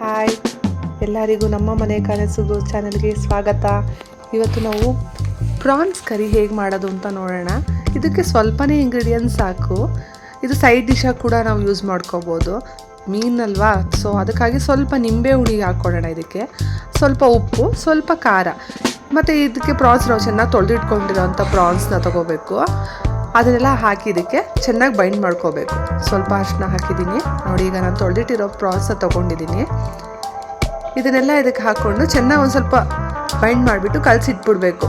Hi ಎಲ್ಲರಿಗೂ ನಮ್ಮ ಮನೆ ಕನಸುಗು ಚಾನಲ್ಗೆ ಸ್ವಾಗತ. ಇವತ್ತು ನಾವು ಪ್ರಾನ್ಸ್ ಕರಿ ಹೇಗೆ ಮಾಡೋದು ಅಂತ ನೋಡೋಣ. ಇದಕ್ಕೆ ಸ್ವಲ್ಪನೇ ಇಂಗ್ರೀಡಿಯೆಂಟ್ಸ್ ಸಾಕು. ಇದು ಸೈಡ್ ಡಿಶಾಗಿ ಕೂಡ ನಾವು ಯೂಸ್ ಮಾಡ್ಕೋಬೋದು. ಮೀನಲ್ವಾ? ಸೊ ಅದಕ್ಕಾಗಿ ಸ್ವಲ್ಪ ನಿಂಬೆ ಹುಳಿ ಹಾಕ್ಕೊಳ್ಳೋಣ ಇದಕ್ಕೆ. ಸ್ವಲ್ಪ ಉಪ್ಪು, ಸ್ವಲ್ಪ ಖಾರ. ಮತ್ತು ಇದಕ್ಕೆ ಪ್ರಾನ್ಸ್ ನಾವು ಚೆನ್ನಾಗಿ ತೊಳೆದಿಟ್ಕೊಂಡಿರೋಂಥ ಪ್ರಾನ್ಸ್ನ ತಗೋಬೇಕು. ಅದನ್ನೆಲ್ಲ ಹಾಕಿ ಇದಕ್ಕೆ ಚೆನ್ನಾಗಿ ಬೈಂಡ್ ಮಾಡ್ಕೋಬೇಕು. ಸ್ವಲ್ಪ ಅಷ್ಟನ್ನ ಹಾಕಿದ್ದೀನಿ. ನೋಡಿ, ಈಗ ನಾನು ತೊಳೆದಿಟ್ಟಿರೋ ಪ್ರಾನ್ಸ್ನ ತೊಗೊಂಡಿದ್ದೀನಿ. ಇದನ್ನೆಲ್ಲ ಇದಕ್ಕೆ ಹಾಕ್ಕೊಂಡು ಚೆನ್ನಾಗಿ ಒಂದು ಸ್ವಲ್ಪ ಬೈಂಡ್ ಮಾಡಿಬಿಟ್ಟು ಕಲಸಿಟ್ಬಿಡ್ಬೇಕು.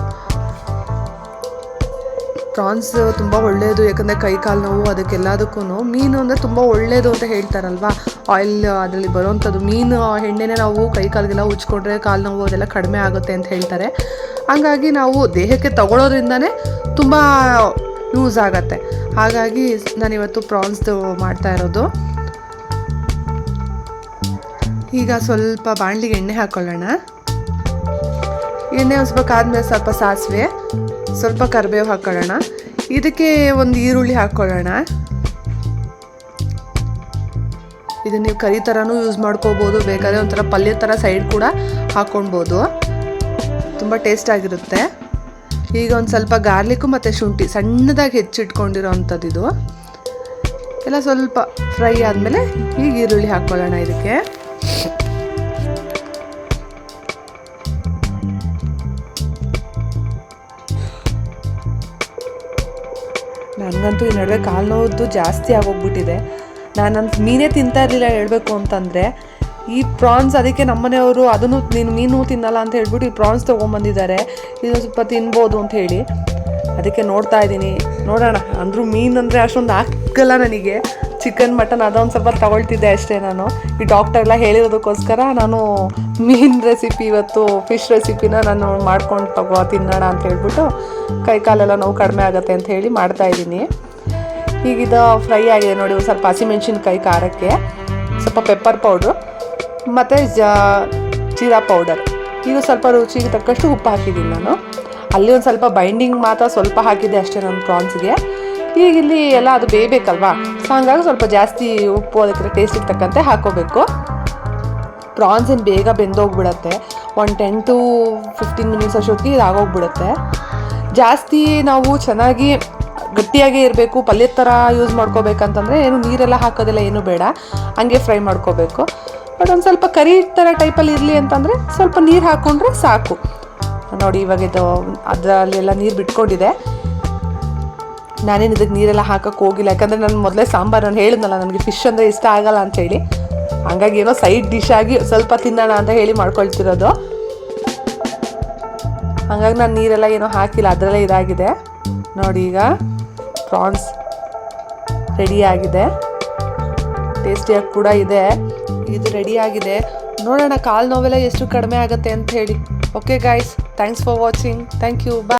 ಪ್ರಾನ್ಸ್ ತುಂಬ ಒಳ್ಳೆಯದು ಯಾಕಂದರೆ ಕೈ ಕಾಲು ನೋವು ಅದಕ್ಕೆಲ್ಲದಕ್ಕೂ ಮೀನು ಅಂದರೆ ತುಂಬ ಒಳ್ಳೆಯದು ಅಂತ ಹೇಳ್ತಾರಲ್ವಾ? ಆಯಿಲ್ ಅದರಲ್ಲಿ ಬರೋವಂಥದ್ದು ಮೀನು, ಎಣ್ಣೆನೇ ನಾವು ಕೈ ಕಾಲಿಗೆಲ್ಲ ಉಚ್ಕೊಂಡ್ರೆ ಕಾಲು ನೋವು ಅದೆಲ್ಲ ಕಡಿಮೆ ಆಗುತ್ತೆ ಅಂತ ಹೇಳ್ತಾರೆ. ಹಂಗಾಗಿ ನಾವು ದೇಹಕ್ಕೆ ತಗೊಳ್ಳೋದ್ರಿಂದನೇ ತುಂಬ ಯೂಸ್ ಆಗತ್ತೆ. ಹಾಗಾಗಿ ನಾನು ಇವತ್ತು ಪ್ರಾನ್ಸ್ದು ಮಾಡ್ತಾ ಇರೋದು. ಈಗ ಸ್ವಲ್ಪ ಬಾಣಲಿಗೆ ಎಣ್ಣೆ ಹಾಕೊಳ್ಳೋಣ. ಎಣ್ಣೆ ಹೊಸ್ಬೇಕಾದ್ಮೇಲೆ ಸ್ವಲ್ಪ ಸಾಸಿವೆ, ಸ್ವಲ್ಪ ಕರಿಬೇವು ಹಾಕೊಳ್ಳೋಣ. ಇದಕ್ಕೆ ಒಂದು ಈರುಳ್ಳಿ ಹಾಕ್ಕೊಳ್ಳೋಣ ಇದನ್ನ ನೀವು ಕರಿ ಥರನೂ ಯೂಸ್ ಮಾಡ್ಕೋಬೋದು, ಬೇಕಾದರೆ ಒಂಥರ ಪಲ್ಯ ಥರ ಸೈಡ್ ಕೂಡ ಹಾಕ್ಕೊಳ್ಬೋದು ತುಂಬ ಟೇಸ್ಟ್ ಆಗಿರುತ್ತೆ. ಈಗ ಒಂದು ಸ್ವಲ್ಪ ಗಾರ್ಲಿಕ್ಕು ಮತ್ತು ಶುಂಠಿ ಸಣ್ಣದಾಗಿ ಹೆಚ್ಚಿಟ್ಕೊಂಡಿರೋ ಅಂಥದ್ದು ಇದು. ಎಲ್ಲ ಸ್ವಲ್ಪ ಫ್ರೈ ಆದಮೇಲೆ ಈಗ ಈರುಳ್ಳಿ ಹಾಕ್ಕೊಳ್ಳೋಣ ಇದಕ್ಕೆ. ನನಗಂತೂ ಈ ನಡುವೆ ಕಾಲು ನೋವುದು ಜಾಸ್ತಿ ಆಗೋಗ್ಬಿಟ್ಟಿದೆ. ನಾನು ಮೀನೇ ತಿಂತಾ ಇರಲಿಲ್ಲ ಹೇಳಬೇಕು ಅಂತಂದರೆ. ಈ ಪ್ರಾನ್ಸ್ ಅದಕ್ಕೆ ನಮ್ಮನೆಯವರು ಅದನ್ನು ನೀನು ಮೀನು ತಿನ್ನಲ್ಲ ಅಂತ ಹೇಳ್ಬಿಟ್ಟು ಈ ಪ್ರಾನ್ಸ್ ತೊಗೊಂಬಂದಿದ್ದಾರೆ. ಇದು ಸ್ವಲ್ಪ ತಿನ್ಬೋದು ಅಂತ ಹೇಳಿ. ಅದಕ್ಕೆ ನೋಡ್ತಾ ಇದ್ದೀನಿ. ನೋಡೋಣ. ಅಂದರೂ ಮೀನು ಅಂದರೆ ಅಷ್ಟೊಂದು ಹಾಕಲ್ಲ ನನಗೆ. ಚಿಕನ್, ಮಟನ್ ಅದೊಂದು ಸ್ವಲ್ಪ ತಗೊಳ್ತಿದ್ದೆ ಅಷ್ಟೇ ನಾನು. ಈ ಡಾಕ್ಟರ್ ಎಲ್ಲ ಹೇಳಿರೋದಕ್ಕೋಸ್ಕರ ನಾನು ಮೀನು ರೆಸಿಪಿ ಇವತ್ತು ಫಿಶ್ ರೆಸಿಪಿನ ನಾನು ಮಾಡ್ಕೊಂಡು ತಗೋ, ತಿನ್ನೋಣ ಅಂತ ಹೇಳ್ಬಿಟ್ಟು ಕೈ ಕಾಲೆಲ್ಲ ನೋವು ಕಡಿಮೆ ಆಗುತ್ತೆ ಅಂತ ಹೇಳಿ ಮಾಡ್ತಾ ಇದ್ದೀನಿ. ಈಗ ಇದು ಫ್ರೈ ಆಗಿದೆ ನೋಡಿ ಸ್ವಲ್ಪ ಹಸಿಮೆಣ್ಸಿನ್ಕಾಯಿ ಖಾರಕ್ಕೆ. ಸ್ವಲ್ಪ ಪೆಪ್ಪರ್ ಪೌಡ್ರು ಮತ್ತು ಜಾ, ಜೀರಾ ಪೌಡರ್ ಈಗ ಸ್ವಲ್ಪ ರುಚಿಗೆ ತಕ್ಕಷ್ಟು ಉಪ್ಪು ಹಾಕಿದ್ದೀನಿ ನಾನು. ಅಲ್ಲಿ ಒಂದು ಸ್ವಲ್ಪ ಬೈಂಡಿಂಗ್ ಮಾತ್ರ ಸ್ವಲ್ಪ ಹಾಕಿದ್ದೆ ಅಷ್ಟೇ ನನ್ನ ಪ್ರಾನ್ಸ್ಗೆ ಈಗ ಇಲ್ಲಿ ಎಲ್ಲ ಅದು ಬೇಯಬೇಕಲ್ವಾ ಸೊ ಹಂಗಾಗಿ ಸ್ವಲ್ಪ ಜಾಸ್ತಿ ಉಪ್ಪು ಅದಕ್ಕೆ ಟೇಸ್ಟಿಗೆ ತಕ್ಕಂತೆ ಹಾಕೋಬೇಕು. ಪ್ರಾನ್ಸ್ ಏನು ಬೇಗ ಬೆಂದೋಗ್ಬಿಡತ್ತೆ. ಒಂದು ಟೆನ್ ಟು ಫಿಫ್ಟೀನ್ ಮಿನಿಟ್ಸ್ ಅಷ್ಟೊತ್ತಿಗೆ ಇದು ಆಗೋಗ್ಬಿಡುತ್ತೆ. ಜಾಸ್ತಿ ನಾವು ಚೆನ್ನಾಗಿ ಗಟ್ಟಿಯಾಗೇ ಇರಬೇಕು, ಪಲ್ಯದ ಥರ ಯೂಸ್ ಮಾಡ್ಕೋಬೇಕಂತಂದರೆ ಏನು ನೀರೆಲ್ಲ ಹಾಕೋದೆಲ್ಲ, ಏನು ಬೇಡ. ಹಂಗೆ ಫ್ರೈ ಮಾಡ್ಕೋಬೇಕು. ಬಟ್ ಒಂದು ಸ್ವಲ್ಪ ಕರಿ ಥರ ಟೈಪಲ್ಲಿ ಇರಲಿ ಅಂತಂದರೆ ಸ್ವಲ್ಪ ನೀರು ಹಾಕ್ಕೊಂಡ್ರೆ ಸಾಕು. ನೋಡಿ ಇವಾಗ ಇದು ಅದರಲ್ಲೆಲ್ಲ ನೀರು ಬಿಟ್ಕೊಂಡಿದೆ. ನಾನೇನು ಇದಕ್ಕೆ ನೀರೆಲ್ಲ ಹಾಕೋಕ್ಕೆ ಹೋಗಿಲ್ಲ. ಯಾಕಂದರೆ ನಾನು ಮೊದಲೇ ಸಾಂಬಾರು ನಾನು ಹೇಳಿದ್ನಲ್ಲ, ನನಗೆ ಫಿಶ್ ಅಂದರೆ ಇಷ್ಟ ಆಗಲ್ಲ ಅಂತ ಹೇಳಿ. ಹಂಗಾಗಿ ಏನೋ ಸೈಡ್ ಡಿಶ್ ಆಗಿ ಸ್ವಲ್ಪ ತಿನ್ನೋಣ ಅಂತ ಹೇಳಿ ಮಾಡ್ಕೊಳ್ತಿರೋದು. ಹಂಗಾಗಿ ನಾನು ನೀರೆಲ್ಲ ಏನೋ ಹಾಕಿಲ್ಲ, ಅದರಲ್ಲೇ ಇದಾಗಿದೆ. ನೋಡಿ ಈಗ ಪ್ರಾನ್ಸ್ ರೆಡಿಯಾಗಿದೆ ಟೇಸ್ಟಿಯಾಗಿ ಕೂಡ ಇದೆ. ಇದು ರೆಡಿ ಆಗಿದೆ. ನೋಡೋಣ, ಕಾಲು ನೋವೆಲ್ಲ ಎಷ್ಟು ಕಡಿಮೆ ಆಗುತ್ತೆ ಅಂತ ಹೇಳಿ. Okay guys thanks for watching thank you bye